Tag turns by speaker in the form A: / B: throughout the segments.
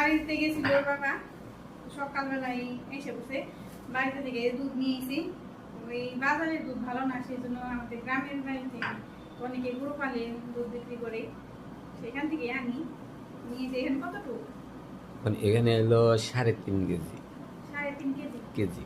A: বাড়িতে গেছিল ওর বাবা সকালবেলায় এসে বসে বাড়িতে থেকে দুধ নিয়ে এসি ওই বাজারের দুধ ভালো না সেই জন্য আমাদের গ্রামের বাড়ি থেকে অনেকে গরু পালে দুধ বিক্রি করে। সেখান থেকে আনি নিয়ে যে এখানে কতটুকু?
B: মানে এখানে এলো সাড়ে তিন কেজি।
A: সাড়ে তিন কেজি?
B: কেজি।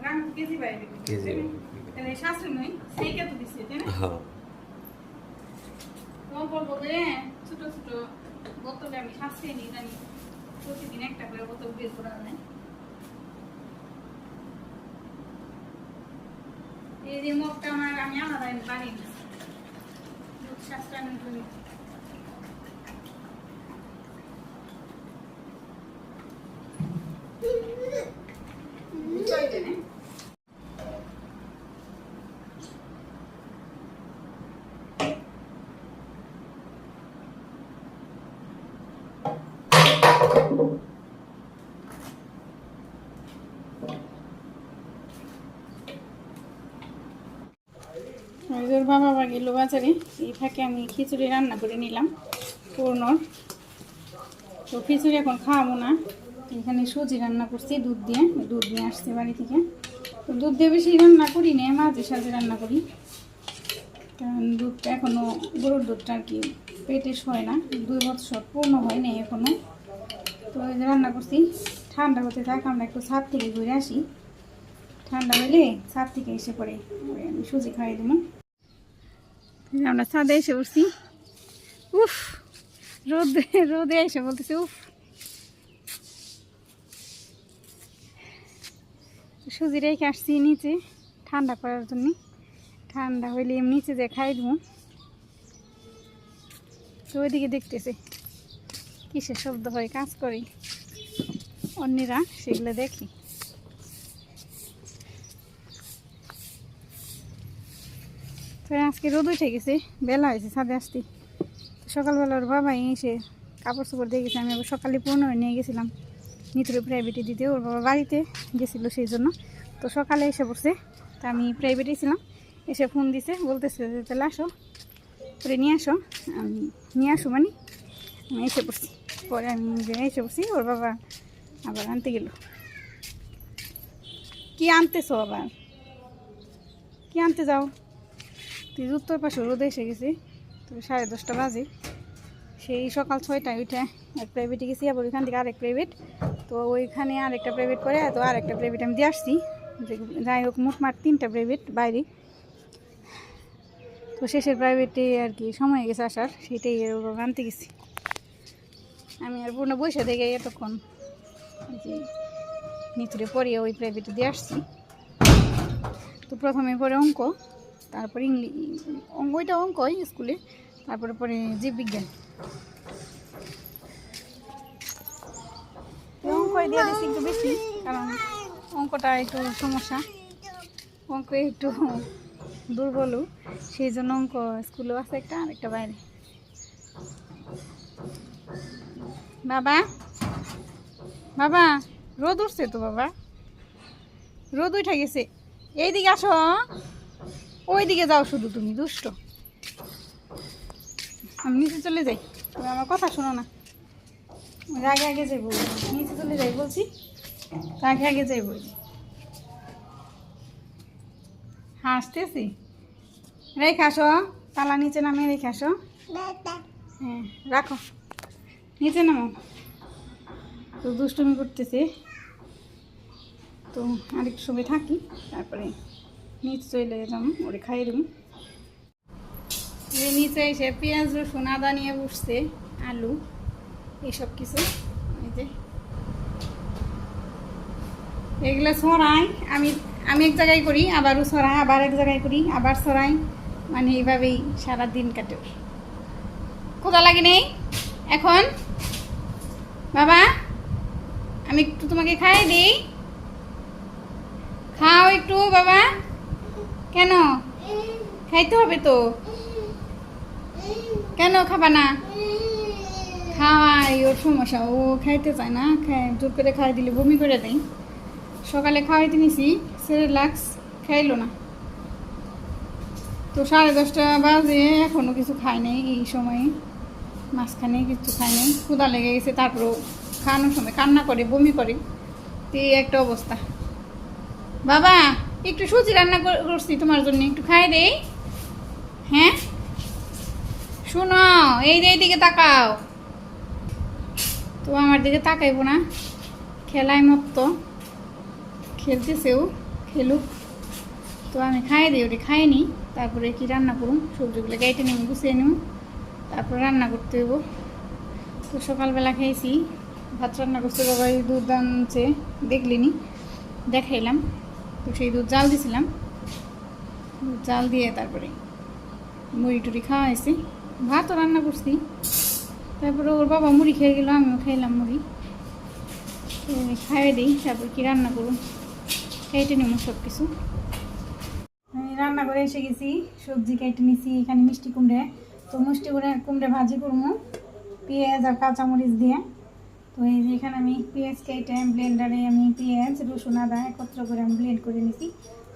A: গ্রামে কেজি বাইরে বিক্রি
B: কেজি
A: তাই না?
B: বাইরে বিক্রি করে।
A: তাহলে শাশুড়ি নয় সেই কত দিচ্ছে তাই না?
B: হ্যাঁ।
A: তোমার বলব যে ছোট ছোট বোতলে আমি শাস্তি নিই জানি। প্রতিদিন একটা করে বোতল বের করা যায় এই যে মগটা আমার আমি আলাদা বাড়ি না দুধ সাশ্রয়ের জন্য বুঝতে না ওর বাবা বা গেল বাজারে এই ফাঁকে আমি খিচুড়ি রান্না করে নিলাম পুরনোর তো খিচুড়ি এখন খাওয়াবো না, এখানে সুজি রান্না করছি, দুধ দিয়ে, দুধ নিয়ে আসছে বাড়ি থেকে। তো দুধ দিয়ে বেশি রান্না করি না, মাঝে সাঝে রান্না করি। কারণ দুধটা এখনও গরুর দুধটা আর কি পেটে শোয় না, দুই বছর পূর্ণ হয় না এখনও তো এই যে রান্না করছি, ঠান্ডা হতে থাক, আমরা একটু ছাদ থেকে ঘুরে আসি। ঠান্ডা হলে ছাদ থেকে এসে পরে আমি সুজি খাইয়ে দেবো। আমরা ছাদে এসে উঠছি উফ, রোদে রোদে এসে বলতেছে, উফ। সুজি রেখে আসছি নিচে, ঠান্ডা করার জন্য। ঠান্ডা হইলে নিচে যে খাই দেবো। তো ওইদিকে দেখতেছে। কিসের শব্দ হয় কাজ করি? অন্যরা সেগুলো দেখি। তো আজকে রোদ উঠে গেছে, বেলা হয়েছে ছাদে আসতে। সকালবেলা ওর বাবাই এসে কাপড় চোপড় দিয়ে গেছে, আমি আবার সকালে পনেরো নিয়ে গেছিলাম। নিতুরে প্রাইভেটে দিতে, ওর বাবা বাড়িতে গেছিল সেই জন্য। তো সকালে এসে পড়ছে তা আমি প্রাইভেটে ছিলাম। এসে ফোন দিছে, বলতেছে যে তাহলে আসো পরে নিয়ে আসো, আমি নিয়ে আসো মানে আমি এসে পড়ছি পরে আমি যে এসে পড়ছি ওর বাবা আবার আনতে গেল কি আনতেছো আবার কি আনতে যাও তুই উত্তর পাশে রোদে এসে গেছি তো সাড়ে দশটা বাজে সেই সকাল ছয়টায় উঠে এক প্রাইভেটে গেছি আবার ওইখান থেকে আরেক প্রাইভেট তো ওইখানে আরেকটা প্রাইভেট করে তো আরেকটা প্রাইভেট আমি দিয়ে আসছি যাই হোক মোটমাট তিনটা প্রাইভেট বাইরে তো শেষের প্রাইভেটে আর কি সময় গেছে আসার সেটাই আনতে গেছি আমি আর পূর্ণ বসে দেখে এতক্ষণ যে নিতুরে পড়িয়ে ওই প্রাইভেটে দিয়ে আসছি। তো প্রথমে পরে অঙ্ক, তারপরে ইংলি, অঙ্ক, ওইটা অঙ্কই স্কুলে, তারপরে পরে জীববিজ্ঞান। অঙ্কই দিয়ে বেশি, কারণ অঙ্কটা একটু সমস্যা। অঙ্ক একটু দুর্বলও সেই জন্য অঙ্ক স্কুলেও আছে একটা আর একটা বাইরে। বাবা? বাবা রোদ উঠছে তো বাবা। রোদ উঠে গেছে। এইদিকে আসো। ওইদিকে যাও শুধু তুমি দুষ্ট। আমি নিচে চলে যাই। তুমি আমার কথা শোনো না। আগে আগে যাইব নিচে চলে যাই বলছি। আগে আগে যাইব হাসতেছি। রেখে আসো। তালা নিচে নামে রেখে আসো। হ্যাঁ রাখো। নিচে নামো। তো দুষ্টুমি করতেছে। তো আরেকটু সময় থাকি, তারপরে নিচে চলে যেতাম ওরে খাইয়ে দেবো। নিচে এসে পেঁয়াজ, রসুন, আদা নিয়ে বসছে, আলু এইসব কিছু। এই যে। এগুলো ছড়াই, আমি আমি এক জায়গায় করি, আবারও ছড়াই, আবার এক জায়গায় করি, আবার ছড়াই। মানে এইভাবেই সারা দিন কাটে। কোথা লাগে নেই এখন? বাবা, আমি একটু তোমাকে খাইয়ে দিই। খাও একটু বাবা। কেন? খাইতে হবে তো। কেন খাবা না? খাওয়াই, ওর সমস্যা। ও খাইতে চায় না, খায়, জোর করে খাই দিলে, বমি করে দেয়। সকালে খাওয়াইতে নিছি সেরেলাক্স খাইলো না। তো সাড়ে দশটা বাজে এখনও কিছু খাই নাই এই সময়ে। মাঝখানে কিছু খাই নাই ক্ষুদা লেগে গেছে, তারপরেও খাওয়ানোর সময় কান্না করে, বমি করে। তো এই একটা অবস্থা। বাবা, একটু সুজি রান্না করছি তোমার জন্য, একটু খাই দেই। হ্যাঁ? শোনো, এই যে এইদিকে তাকাও। তো আমার দিকে তাকাইবো না। খেলায় মতো খেলতেছেও, খেলুক। তো আমি খাই দিই, ওটি খাইনি। তারপরে কি রান্না করুন সবজিগুলো কেটে নেব গুছিয়ে নেব তারপর রান্না করতে হইব। তো সকালবেলা খেয়েছি, ভাত রান্না করতে বাবা এই দুধ আনছে, দেখলিনি, দেখাইলাম। তো সেই দুধ জাল দিছিলাম দুধ জাল দিয়ে তারপরে মুড়ি টুড়ি খাওয়া হয়েছে ভাতও রান্না করছি। তারপরে ওর বাবা মুড়ি খেয়ে গেল, আমিও খাইলাম মুড়ি। খাইয়ে দিই, তারপর কি রান্না করুন কেটে নেব সব কিছু আমি রান্না করে এসে গেছি, সবজি কেটে নিছি, এখানে মিষ্টি কুমড়ে তো মিষ্টি কুমড়ে কুমড়ে ভাজি করব, পেঁয়াজ আর কাঁচামরিচ দিয়ে। তো এই যে এখানে আমি পেঁয়াজ কেটে ব্লেন্ডারে আমি পেঁয়াজ, রসুন, আদা একত্র করে আমি ব্লেন্ড করে নিছি।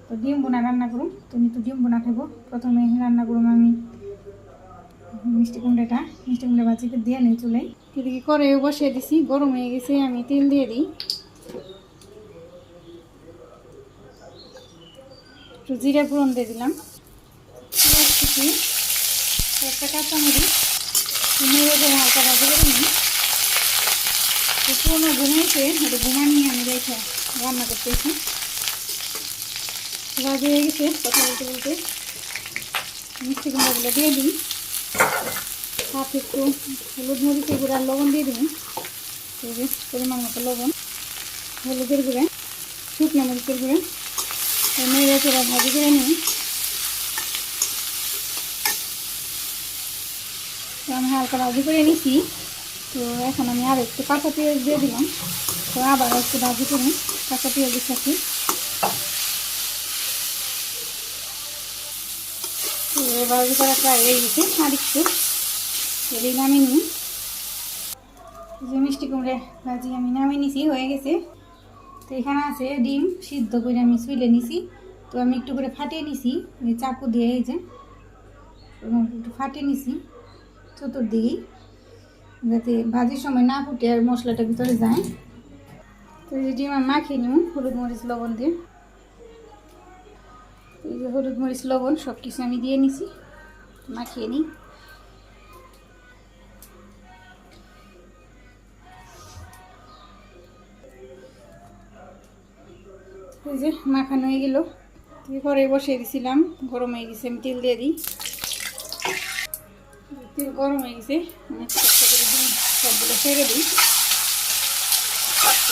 A: তো ডিম বোনা রান্না করুন, তুমি তো ডিম বোনা খাব প্রথমে রান্না করুন আমি মিষ্টি কুমড়েটা। মিষ্টি কুমড়ে ভাজিকে দিয়ে নিই চুলে এদিকে করে বসিয়ে দিছি, গরম হয়ে গেছে, আমি তেল দিয়ে দিই। একটু জিরে ফোড়ন দিয়ে দিলাম। একটা কাঁচামরিচ মেরে দিয়ে হালকা ভাজি করে নিই তো পুরোনো ঘুমাইছে, একটু ঘুমা নিয়ে আমি রেখে রান্না করতেছি। ভাজি হয়ে গেছে, কথা বলতে বলতে। মিষ্টি কুমড়াগুলো দিয়ে দিই। সাথে একটু হলুদ মরিচের গুঁড়া লবণ দিয়ে দিবেন পরিমাণ মতো লবণ, হলুদের গুঁড়া, শুকনো মরিচের গুঁড়া। মেরে ভাজি করে নিই তো আমি হালকা ভাজি করে নিছি। তো এখন আমি আর একটু কাঁচা পেঁয়াজ দিয়ে দিলাম। তো আবার একটু ভাজি করে কাঁচা পেঁয়াজের সাথে। তো ভাজি করা প্রায় হয়ে গেছে, আর একটু এদিকে নামিয়ে নিই। যে মিষ্টি কুমড়ে ভাজি আমি নামিয়ে নিছি, হয়ে গেছে। তো এখানে আছে ডিম সিদ্ধ করে আমি শুইলে নিছি। তো আমি একটু করে ফাটিয়ে নিছি চাকু দিয়ে এই যে। একটু ফাটিয়ে নিছি। চতুর্দিকেই যাতে ভাজির সময় না ফুটে আর মশলাটা ভিতরে যায়। তো এই ডিম আমি মাখিয়ে নিব হলুদ মরিচ, লবণ দিয়ে। এই যে হলুদ মরিচ, লবণ সব কিছু আমি দিয়ে নিছি, মাখিয়ে নিই। এই যে মাখানো হয়ে গেল ঘরে বসিয়ে দিছিলাম, গরম হয়ে গেছে, আমি তেল দিয়ে দিই। তেল গরম হয়ে গেছে। সবগুলো ছেড়ে দিই।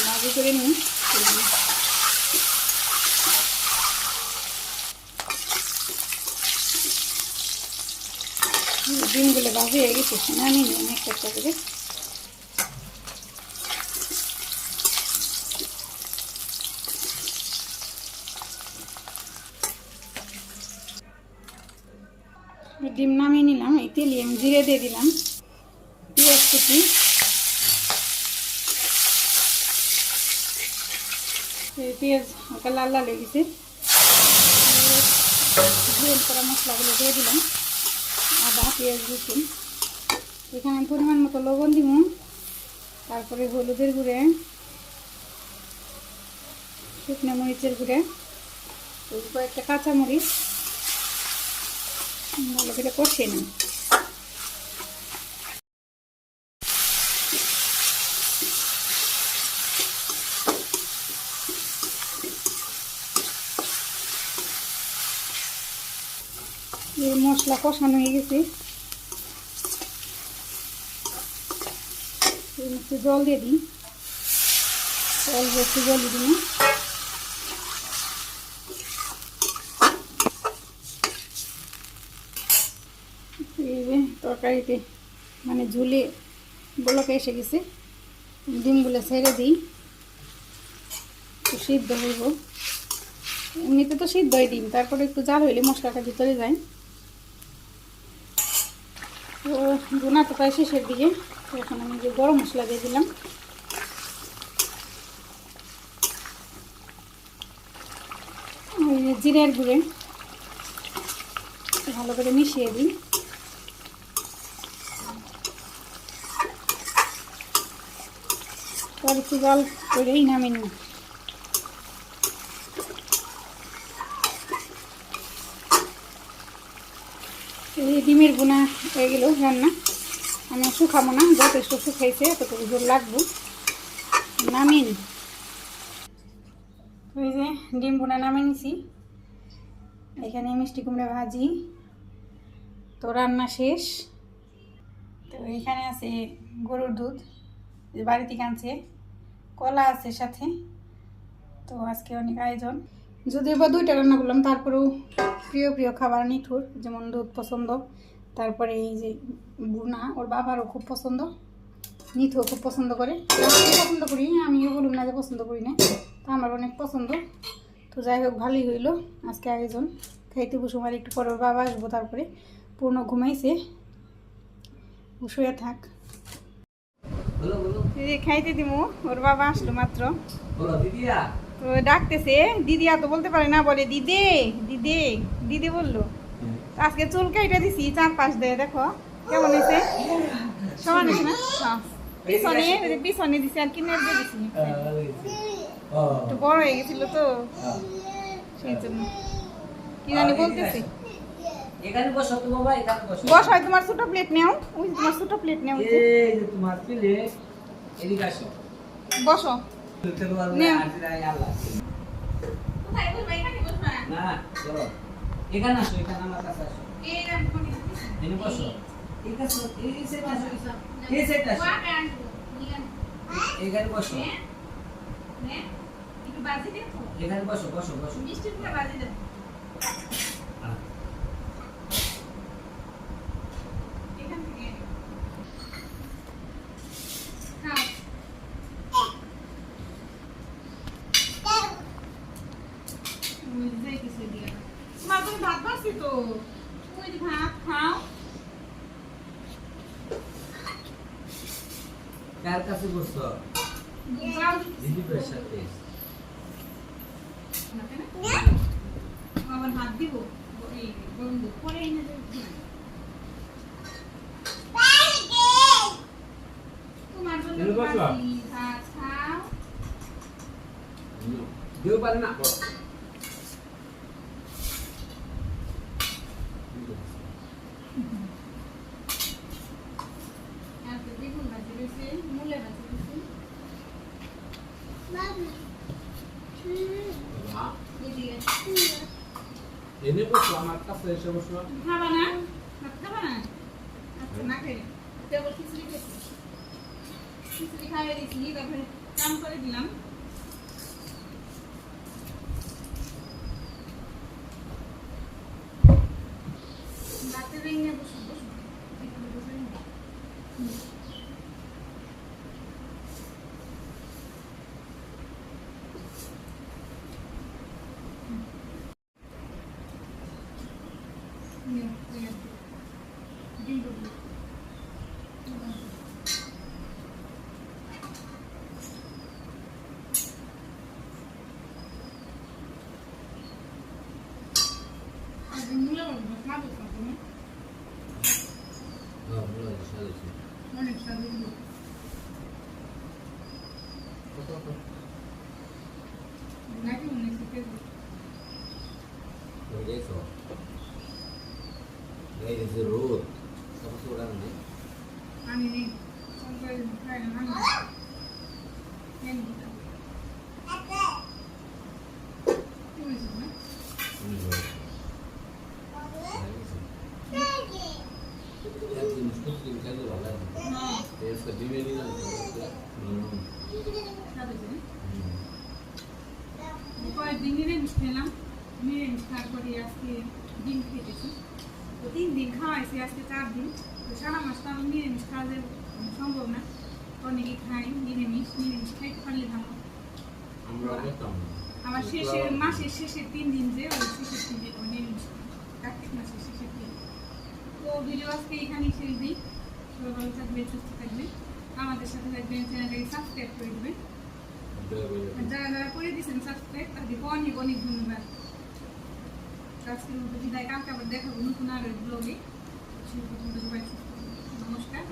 A: ভাজি করে নিই ডিমগুলো ভাজি হয়ে গেছে নিই একটা করে। ডিম আমি জিরে দিয়ে দিলাম। পেঁয়াজ কুচি। পেঁয়াজ হালকা লাল লাল হয়ে গেছে। গ্রেড করা মশলাগুলো দিয়ে দিলাম। আদা, পেঁয়াজ, রসুন। এখানে পরিমাণ মতো লবণ দিব। তারপরে হলুদের গুঁড়ে, শুকনো মরিচের গুঁড়ে কয়েকটা কাঁচামরিচ। ভালো করে কষিয়ে নিই। মশলা কষানো হয়ে গেছে। মধ্যে জল দিয়ে দিই। অল্প একটু জল দিয়ে দিই। তরকারিতে মানে ঝুলে বলকে এসে গেছে। ডিমগুলো ছেড়ে দিই। একটু সিদ্ধ হইব। এমনিতে তো সিদ্ধ সিদ্ধই ডিম, তারপরে একটু জাল হইলে মশলাটা ভিতরে যায়। তো বোনা তো শেষের দিকে। এখন আমি যে গরম মশলা দিয়ে দিলাম। জিরের গুঁড়ে ভালো করে মিশিয়ে দিই। পর একটু জল করেই নামিয়ে নিই। এই ডিমের বোনা হয়ে গেল রান্না। আমি শুকাবো না, যথেষ্ট শুকাইছে, এতটুকু জল লাগবো। নামিয়ে নিই। ওই যে ডিম বোনা নামিয়ে নিছি। এখানে মিষ্টি কুমড়া ভাজি। তো রান্না শেষ। তো এখানে আছে গরুর দুধ বাড়িতে আনছে কলা আছে সাথে। তো আজকে অনেক আয়োজন। যদিও বা দুইটা রান্না করলাম তারপরেও প্রিয় প্রিয় খাবার নিঠুর যেমন দুধ পছন্দ। তারপরে এই যে বুনা ওর বাবারও খুব পছন্দ। নিথুও খুব পছন্দ করে। পছন্দ করি? আমিও বলুন না যে পছন্দ করি না। তো আমার অনেক পছন্দ। তো যাই হোক ভালোই হইল আজকে আয়োজন। খাইতে বসে আর একটু পরে ওর বাবা আসব তারপরে পূর্ণ ঘুমাইছে। শুয়ে থাক। খাইতে দিমু ওর বাবা আসলো মাত্র।
B: দিদিয়া।
A: তো ডাকতেছে দিদিয়া তো বলতে পারে না বলে দিদে দিদে দিদি বলল আজকে চুল কাইটা দিছি চার পাঁচ দিয়ে দেখো কেমন হয়েছে? সমান হয়েছে না? হ্যাঁ। পিছনে পিছনে দিছি আর কিনে দিয়ে দিছি।
B: ও।
A: একটু বড় হয়ে গেছিল তো। সেই জন্য। কি জানি বলতেছি।
B: বসো
A: হয় তোমার ছোট প্লেট নেও। ওই তোমার ছোট প্লেট নেও।
B: তোমার
A: বসো। এখানে
B: বসো। এখানে বসো। বসো বসো
A: মিষ্টি করে বাজি দেখো এখান থেকে খাও ওই যে কিছু দিয়ে তোমার তুমি ভাত বাড়ছি তো ওই যে ভাত খাও
B: কার কাছে বসছো
A: যাও
B: দিদি ভাইয়ের সাথে
A: আবার হাত দিব এই দুধ পরে তোমার জন্য
B: দিও পারে না
A: আর তো বেগুন ভাজি রয়েছে মূলে ভাজি রয়েছে এদিকে
B: এনে বসো, আমার কাছে এসে বসো।
A: খাবা না? খাবা না? আচ্ছা না খাই। কেবল খিচুড়ি খিচুড়ি খাইয়ে দিয়েছি তারপরে কাম করে দিলাম। রাতে ভেঙে বসে বসে এখানে বসে নিই। নিও, নিও। ডিম ডুবো। আজ মূলা বলব, খাব খাব না?
B: হ্যাঁ ভালো আছে ভালো আছে
A: অনেক স্বাদ হলো। নাকি মনে হচ্ছে খেতে?
B: হয়ে গেছো এই যে রোদ সমস্ত ওরা নেই
A: আমি নেই। সবাই খায় না, আমি নেই। নেই দিতে। কি হয়েছে না?
B: একদিন সত্যি খাইলে ভালো লাগে
A: হ্যাঁ,
B: এসে ডিমে দিলাম
A: স্বাদ হয়েছে না? কয়েকদিন নিরামিষ খেলাম নিরামিষ তারপরে আজকে ডিম খেতেছি তো তিন দিন খাওয়াইছি আজকে চার দিন তো সারা মাস তো আমার নিরামিষ খাওয়া যায় সম্ভব না অনেকে খাই নিরামিষ নিরামিষ খাইতে পারলে ভালো
B: আমরা
A: শেষের মাসের শেষের তিন দিন যে ওই শেষের তিন দিন নিরামিষ খাই। কার্তিক মাসের শেষের তিন দিন। তো ভিডিও আজকে এখানেই শেষ দিই। সবাই ভালো থাকবে সুস্থ থাকবেন। আমাদের সাথে থাকবেন চ্যানেলটাকে সাবস্ক্রাইব করে দেবেন। যারা যারা করে দিয়েছেন সাবস্ক্রাইব তাদেরকে অনেক অনেক ধন্যবাদ। আজকের মতো বিদায়, কালকে আবার দেখাবো নতুন আর ব্লগে সেই পর্যন্ত সবাই নমস্কার